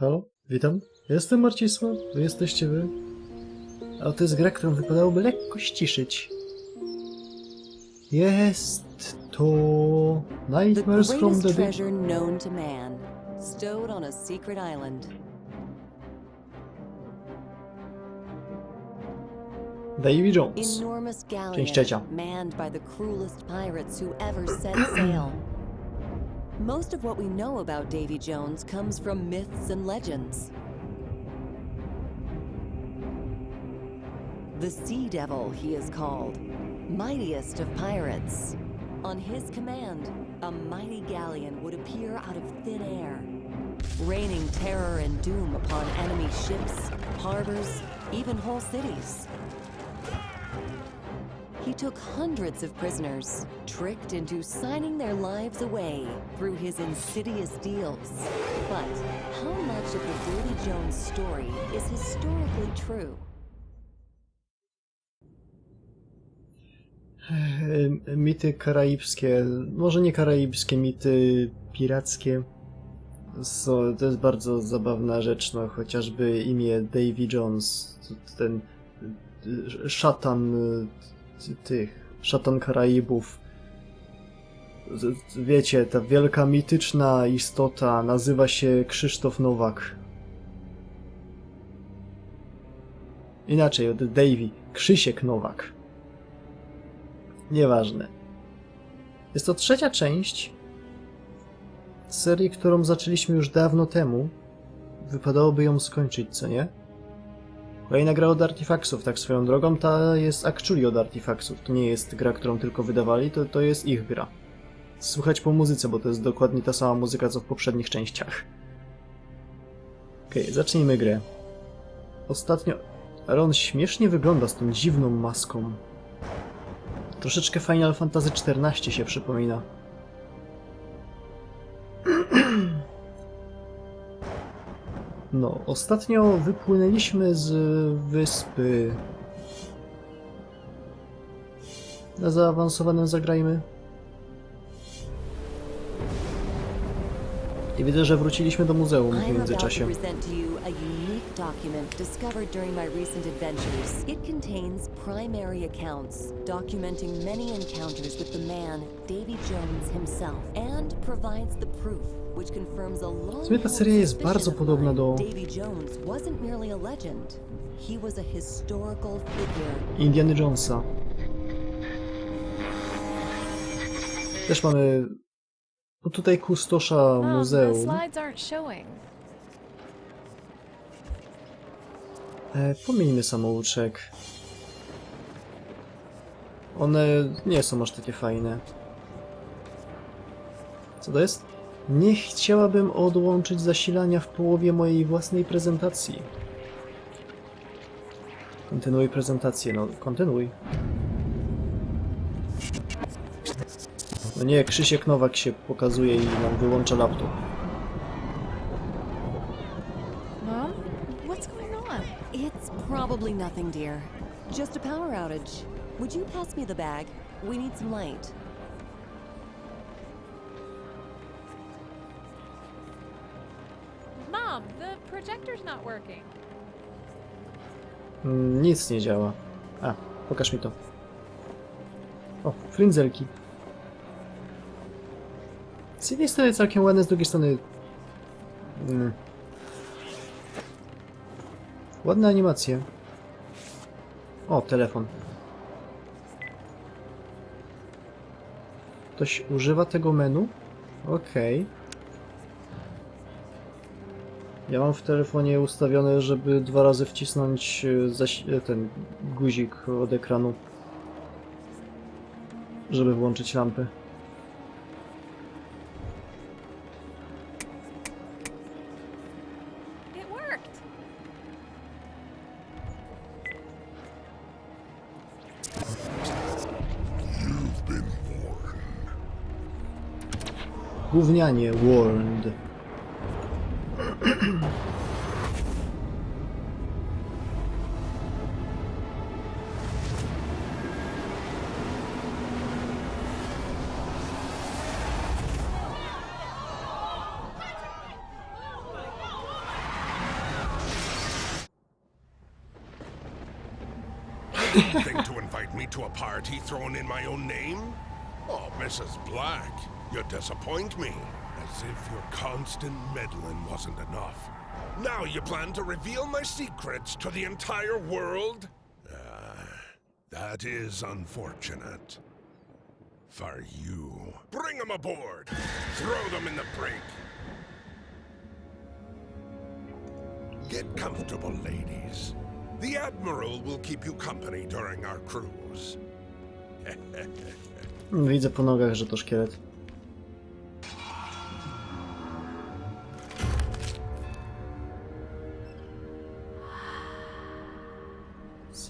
Halo, witam. Jestem Marcisław, wy jesteście wy. A to jest gra, którą wypadałoby lekko ściszyć. Jest to... The Nightmares from the Deep. known to man, stowed on a secret island. Davy Jones. Enormous Część trzecia. galleon manned by the cruelest pirates who ever set sail. Most of what we know about Davy Jones comes from myths and legends. The Sea Devil, he is called, mightiest of pirates. On his command, a mighty galleon would appear out of thin air, raining terror and doom upon enemy ships, harbors, even whole cities. He took hundreds of prisoners, tricked into signing their lives away through his insidious deals. But how much of the Davy Jones story is historically true? Mity karaibskie, może nie karaibskie, mity pirackie. So, to jest bardzo zabawna rzecz, no chociażby imię Davy Jones, ten e, szatan e, tych, szatan Karaibów. Wiecie, ta wielka mityczna istota nazywa się Krzysztof Nowak. Inaczej, od Davy, Krzysiek Nowak. Nieważne. Jest to trzecia część serii, którą zaczęliśmy już dawno temu. Wypadałoby ją skończyć, co nie? Kolejna gra od Artifactsów, tak swoją drogą, ta jest actually od Artifactsów. To nie jest gra, którą tylko wydawali, to, to jest ich gra. Słuchać po muzyce, bo to jest dokładnie ta sama muzyka, co w poprzednich częściach. Okej, zacznijmy grę. Ostatnio... Ale on śmiesznie wygląda z tą dziwną maską. Troszeczkę Final Fantasy XIV się przypomina. No, ostatnio wypłynęliśmy z wyspy. Na zaawansowanym zagrajmy. I widzę, że wróciliśmy do muzeum w międzyczasie. document discovered during my recent adventures. It contains primary accounts documenting many encounters with the man, Davy Jones himself, and provides the proof which confirms a long ta seria jest bardzo podobna do- Davy Jones wasn't merely a legend. He was a historical figure Indiana Jonesa. Też mamy no tutaj kustosza the muzeum. E, pomieńmy samouczek. One nie są aż takie fajne. Co to jest? Nie chciałabym odłączyć zasilania w połowie mojej własnej prezentacji. Kontynuuj prezentację, no kontynuuj. No nie, Krzysiek Nowak się pokazuje i nam wyłącza laptop. Mom, what's going on? It's probably nothing, dear. Just a power outage. Would you pass me the bag? We need some light. Mom, the projector's not working. Mm, Nic nie działa. A, pokaż mi to. O, frędzelki. Z jednej strony całkiem ładne, z drugiej strony... Mm. Ładne animacje. O, telefon. Ktoś używa tego menu? Okej. Ja mam w telefonie ustawione, żeby dwa razy wcisnąć e, e, ten guzik od ekranu, żeby włączyć lampy. Gównianie World. to invite me to a party thrown in my own name? Oh, Mrs. Black, you disappoint me. As if your constant meddling wasn't enough. Now you plan to reveal my secrets to the entire world? Ah, that is unfortunate. For you. Bring them aboard! Throw them in the brig! Get comfortable, ladies. The Admiral will keep you company during our cruise. Widzę po nogach, że to szkielet.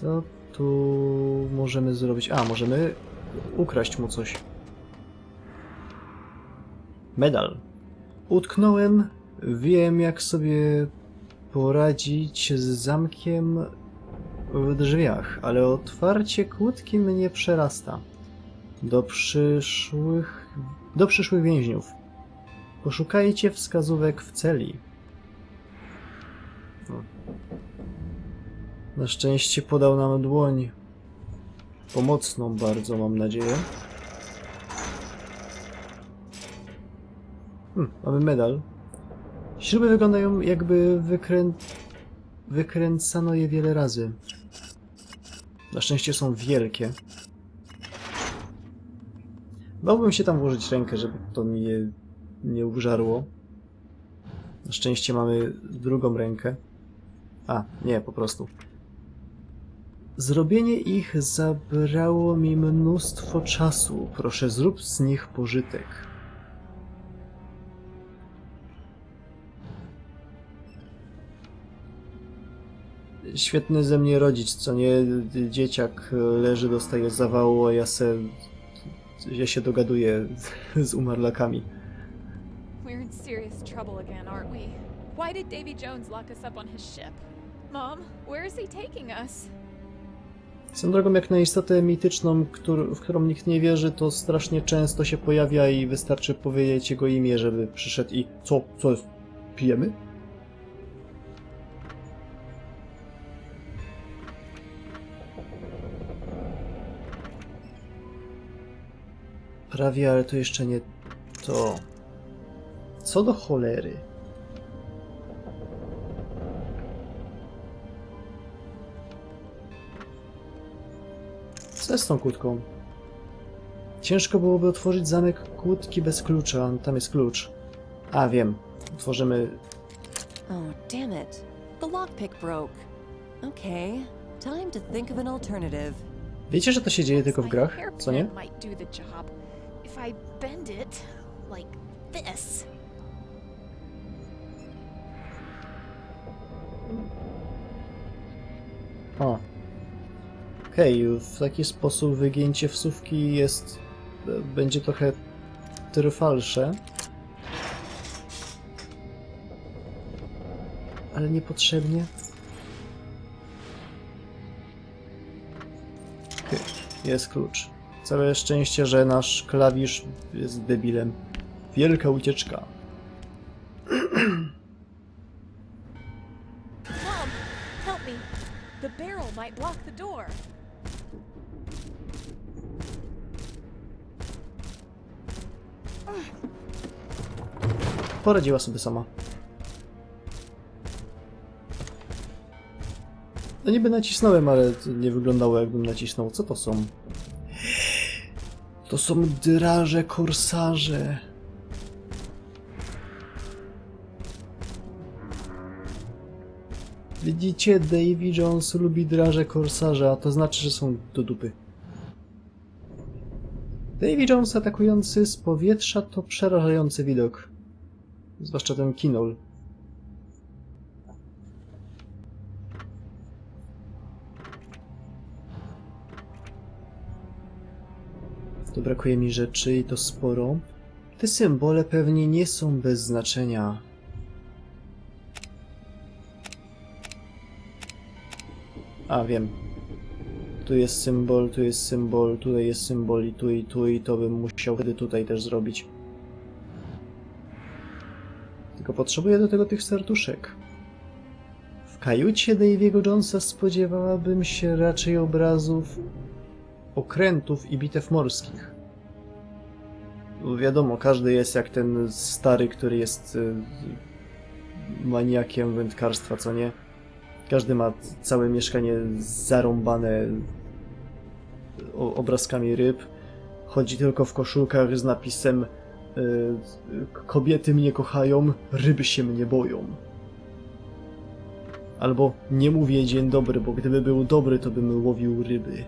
Co tu możemy zrobić? A, możemy ukraść mu coś. Medal. Utknąłem, wiem jak sobie poradzić z zamkiem w drzwiach, ale otwarcie kłódki mnie przerasta. Do przyszłych... do przyszłych więźniów. Poszukajcie wskazówek w celi. Na szczęście podał nam dłoń. Pomocną bardzo, mam nadzieję. Hmm, mamy medal. Śruby wyglądają jakby wykrę... wykręcano je wiele razy. Na szczęście są wielkie. Bałbym się tam włożyć rękę, żeby to mnie nie użarło. Na szczęście mamy drugą rękę. A, nie, po prostu. Zrobienie ich zabrało mi mnóstwo czasu. Proszę, zrób z nich pożytek. Świetny ze mnie rodzic, co nie? Dzieciak leży, dostaje zawału, a ja se... ja się dogaduję z umarlakami. We're in serious trouble again, aren't we? Why did Davy Jones lock us up on his ship? Mom, where is he taking us? Swoją drogą, jak na istotę mityczną, w którą nikt nie wierzy, to strasznie często się pojawia i wystarczy powiedzieć jego imię, żeby przyszedł i... Co? Co jest? Pijemy? Prawie, ale to jeszcze nie to. Co do cholery? Jest z tą kłódką? Ciężko byłoby otworzyć zamek kłódki bez klucza. Tam jest klucz. A, wiem. Otworzymy... Oh, damn it. The lockpick broke. Okay, time to think of an alternative. Wiecie, że to się dzieje tylko w grach, co nie? O. Okej, w taki sposób wygięcie wsówki jest... będzie trochę trwalsze. Ale niepotrzebnie. Okej, jest klucz. Całe szczęście, że nasz klawisz jest debilem. Wielka ucieczka. Mom, help me. The barrel might block the door. Poradziła sobie sama. No niby nacisnąłem, ale nie wyglądało jakbym nacisnął. Co to są? To są draże korsarze. Widzicie, Davy Jones lubi draże korsarze, a to znaczy, że są do dupy. Davy Jones atakujący z powietrza to przerażający widok. Zwłaszcza ten kinol. To brakuje mi rzeczy i to sporo. Te symbole pewnie nie są bez znaczenia. A, wiem. Tu jest symbol, tu jest symbol, tutaj jest symbol i tu i tu i to bym musiał wtedy tutaj też zrobić. Tylko potrzebuję do tego tych serduszek. W kajucie Davy'ego Jonesa spodziewałabym się raczej obrazów okrętów i bitew morskich. Bo Wiadomo, każdy jest jak ten stary, który jest y, maniakiem wędkarstwa, co nie? Każdy ma całe mieszkanie zarąbane obrazkami ryb. Chodzi tylko w koszulkach z napisem y, Kobiety mnie kochają, ryby się mnie boją. Albo nie mówię dzień dobry, bo gdyby był dobry, to bym łowił ryby.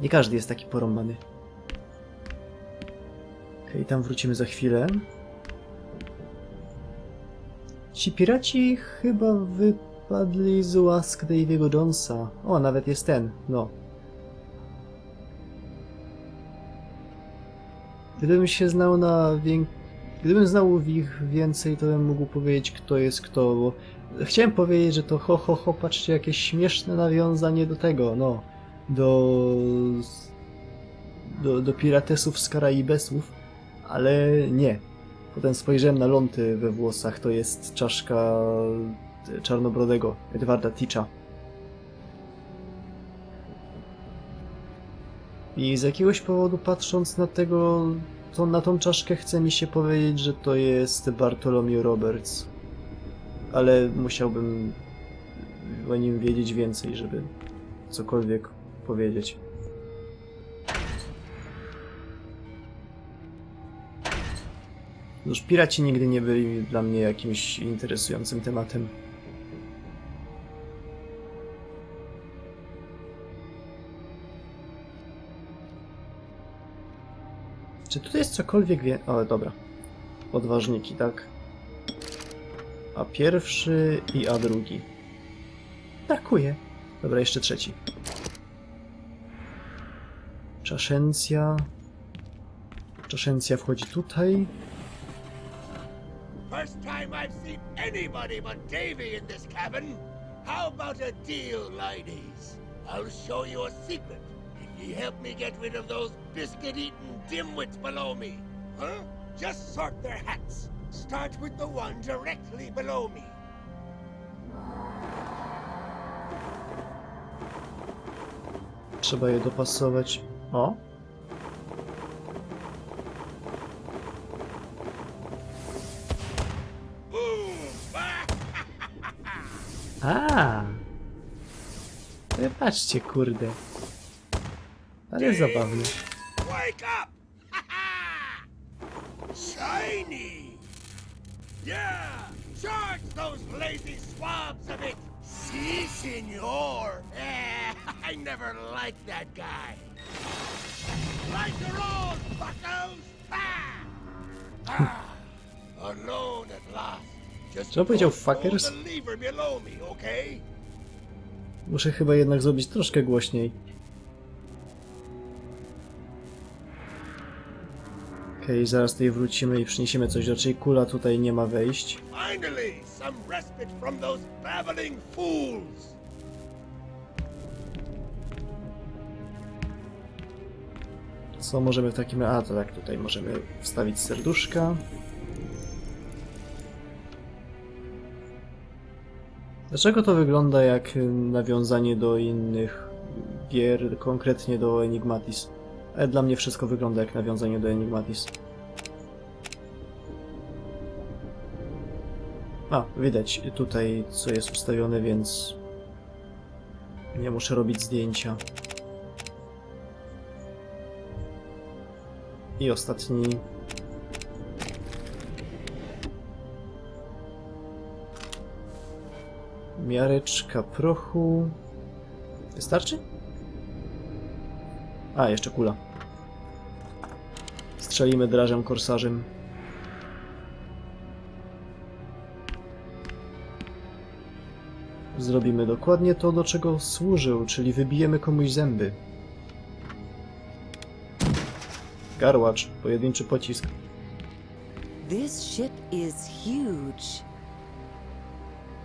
Nie każdy jest taki porąbany. Okej, tam wrócimy za chwilę. Ci piraci chyba wypadli z łask Davy'ego Jonesa. O, nawet jest ten, no. Gdybym się znał na wię... Gdybym znał ich więcej, to bym mógł powiedzieć, kto jest kto, bo chciałem powiedzieć, że to ho, ho, ho, patrzcie, jakieś śmieszne nawiązanie do tego, no, do... do, do piratesów z Karaibesów, ale nie. Potem spojrzałem na ląty we włosach, to jest czaszka czarnobrodego, Edwarda Ticza. I z jakiegoś powodu patrząc na tego, to na tą czaszkę chce mi się powiedzieć, że to jest Bartholomew Roberts. Ale musiałbym o nim wiedzieć więcej, żeby cokolwiek powiedzieć. Już piraci nigdy nie byli dla mnie jakimś interesującym tematem. Czy tutaj jest cokolwiek wie... O, dobra. Odważniki, tak? A pierwszy i A drugi. Brakuje. Dobra, jeszcze trzeci. Czaszencja. Czaszencja wchodzi tutaj. First time I've seen anybody but Davy in this cabin. How about a deal, ladies? I'll show you a secret if you help me get rid of those biscuit-eating dimwits below me. Huh? Just sort their hats. Start with the one directly below me. Trzeba je dopasować. O! Boom! A! E, kurde. Ale zabawne. Wake up! Shiny! Yeah! Charge those lazy swabs a bit! Si, senor! Eh, I never liked that guy. Like your own, buckos! Ah! ah! Alone at last. Just Co powiedział fuckers? Muszę chyba jednak zrobić troszkę głośniej. Okej, zaraz tutaj wrócimy i przyniesiemy coś. Raczej kula tutaj nie ma wejść. Finally, some respite from those babbling fools! Co możemy w takim... A, to tak, tutaj możemy wstawić serduszka. Dlaczego to wygląda jak nawiązanie do innych gier, konkretnie do Enigmatis? Ale dla mnie wszystko wygląda jak nawiązanie do Enigmatis. A, widać tutaj co jest ustawione, więc nie muszę robić zdjęcia. I ostatni. Miareczka prochu. Wystarczy? A, jeszcze kula. Strzelimy drażem korsarzem. Zrobimy dokładnie to, do czego służył, czyli wybijemy komuś zęby. Garłacz, pojedynczy pocisk. This ship is huge.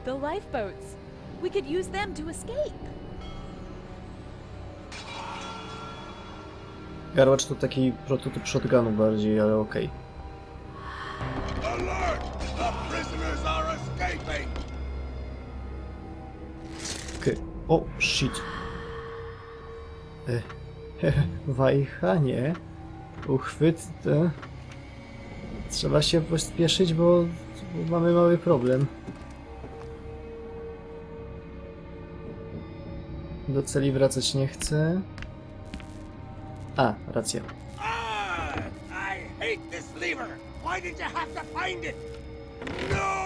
The lifeboats. We could use them to escape. Garłacz to taki prototyp shotgunu bardziej, ale okej. Anything! Okej. O, shit. E, wajchanie. Uchwyt. Trzeba się pospieszyć, bo, bo mamy mały problem. Do celi wracać nie chcę. A, racja. Ah! I hate this lever! Why did you have to find it? No!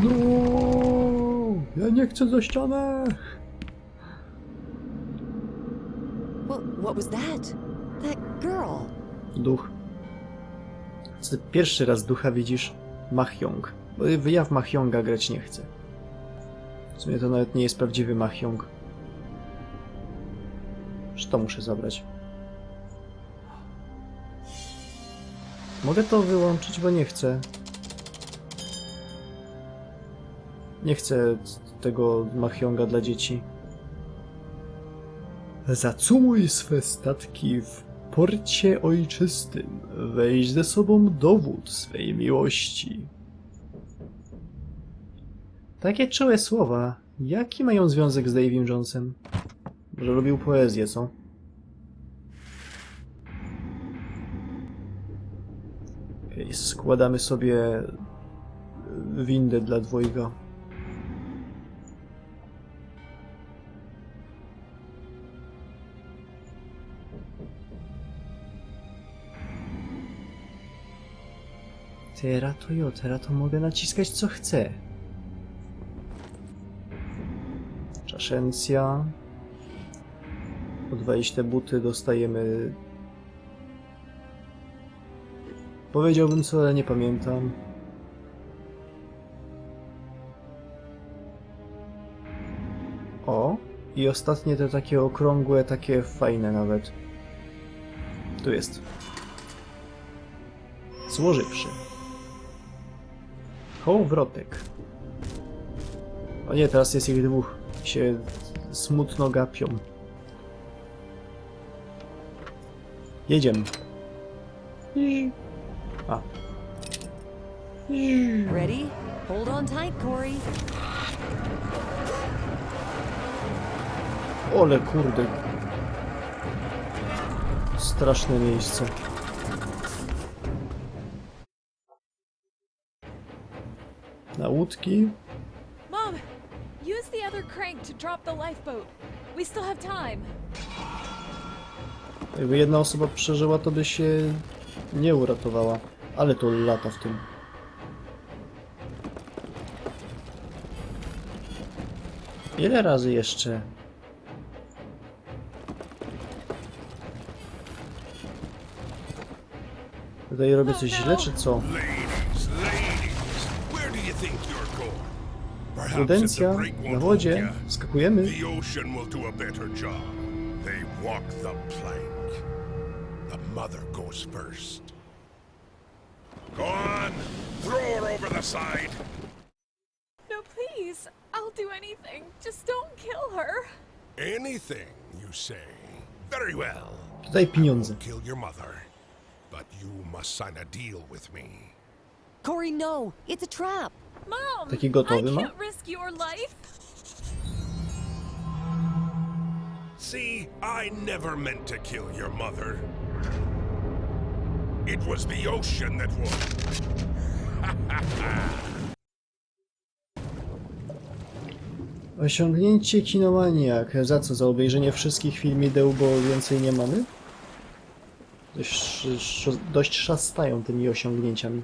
No, ja nie chcę za ścianę. What, what was that? That girl. Duch. Ty pierwszy raz ducha widzisz? Machyong. Bo ja w Machyonga grać nie chcę. W sumie to nawet nie jest prawdziwy Machyong. Że to muszę zabrać. Mogę to wyłączyć, bo nie chcę. Nie chcę tego Machyonga dla dzieci. Zacumuj swe statki w porcie ojczystym. Weź ze sobą dowód swej miłości. Takie czułe słowa. Jaki mają związek z Dave'em Jonesem? Może lubił poezję, co? Okej, składamy sobie windę dla dwojga. Teraz to jo, teraz to mogę naciskać co chcę. Czaszencja. Odwalić te buty dostajemy... Powiedziałbym co, ale nie pamiętam. O, i ostatnie te takie okrągłe, takie fajne nawet. Tu jest. Złożywszy. Kołowrotek. O nie, teraz jest ich dwóch. Się smutno gapią. Jedziemy. A. Ready? Hold on tight, Corey. Ole kurde. Straszne miejsce. Na łódki. Mom, use the other crank to drop the lifeboat. We still have time. Jakby jedna osoba przeżyła, to by się nie uratowała. Ale to lata w tym. Ile razy jeszcze? Tutaj robię coś źle, czy co? Prudencja, na wodzie, skakujemy. They walk the plank. The mother goes first. Go on, throw her over the side. No, please. I'll do anything. Just don't kill her. Anything, you say? Very well. Tutaj pieniądze. Kill your mother, but you must sign a deal with me. Corey, no. It's a trap. Mom, Taki gotowy I ma? can't risk your life. See, I never meant to kill your mother. It was the ocean that. Osiągnięcie kinomaniak. Za co? Za obejrzenie wszystkich filmideł, bo więcej nie mamy? Dość, dość szastają tymi osiągnięciami.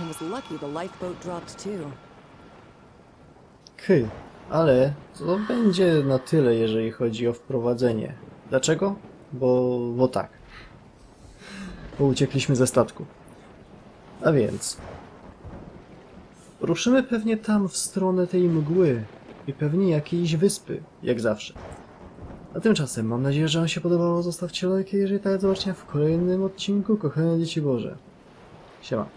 I was lucky the lifeboat dropped too. Chy, ale to będzie na tyle, jeżeli chodzi o wprowadzenie. Dlaczego? Bo, bo tak. Bo uciekliśmy ze statku. A więc... Ruszymy pewnie tam w stronę tej mgły i pewnie jakiejś wyspy, jak zawsze. A tymczasem mam nadzieję, że Wam się podobało. Zostawcie lajki, jeżeli tak, do zobaczenia w kolejnym odcinku. Kochane Dzieci Boże. Siema.